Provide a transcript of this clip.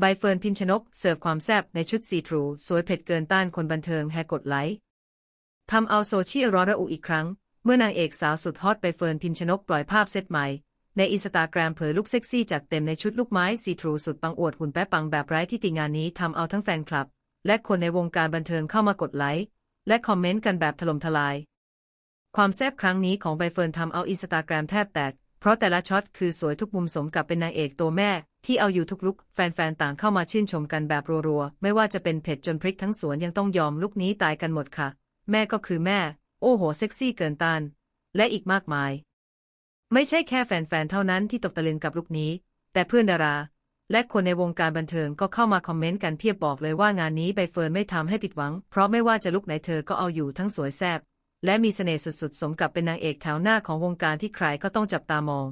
ใบเฟิร์นพิมชนก เสิร์ฟความแซ่บในชุดซีทรู สวยเผ็ดเกินต้านคนบันเทิงแฮกดไลค์ทำเอาโซเชียลร้อนระอุอีกครั้ง เมื่อนางเอกสาวสุดฮอตใบเฟิร์นพิมชนกปล่อยภาพเซตใหม่ ในอินสตาแกรมเผยลุคเซ็กซี่จัดเต็มในชุดลูกไม้ซีทรูสุดปังอวดหุ่นแป๊ะปังแบบไร้ที่ติงานนี้ทำเอาทั้งแฟนคลับ และคนในวงการบันเทิงเข้ามากดไลค์และคอมเมนต์กันแบบถล่มทลาย ความแซ่บครั้งนี้ของใบเฟิร์นทำเอาอินสตาแกรมแทบแตก เพราะแต่ละช็อตคือสวยทุกมุมสมกับเป็นนางเอกตัวแม่ ที่เอาอยู่ทุกลุก แฟนๆ ต่างเข้ามาชื่นชมกันแบบรัวๆ ไม่ว่าจะเป็นเผ็ดจนพริกทั้งสวนยังต้องยอมลุกนี้ตายกันหมดค่ะ แม่ก็คือแม่ โอ้โห เซ็กซี่เกินต้าน และอีกมากมาย ไม่ใช่แค่แฟนๆ เท่านั้นที่ตกตะลึงกับลุกนี้ แต่เพื่อนดารา และคนในวงการบันเทิงก็เข้ามาคอมเมนต์กันเพียบบอกเลยว่างานนี้ใบเฟิร์นไม่ทำให้ผิดหวัง เพราะไม่ว่าจะลุกไหนเธอก็เอาอยู่ทั้งสวยแซ่บและมีเสน่ห์สุดๆ สมกับเป็นนางเอกแถวหน้าของวงการที่ใครก็ต้องจับตามอง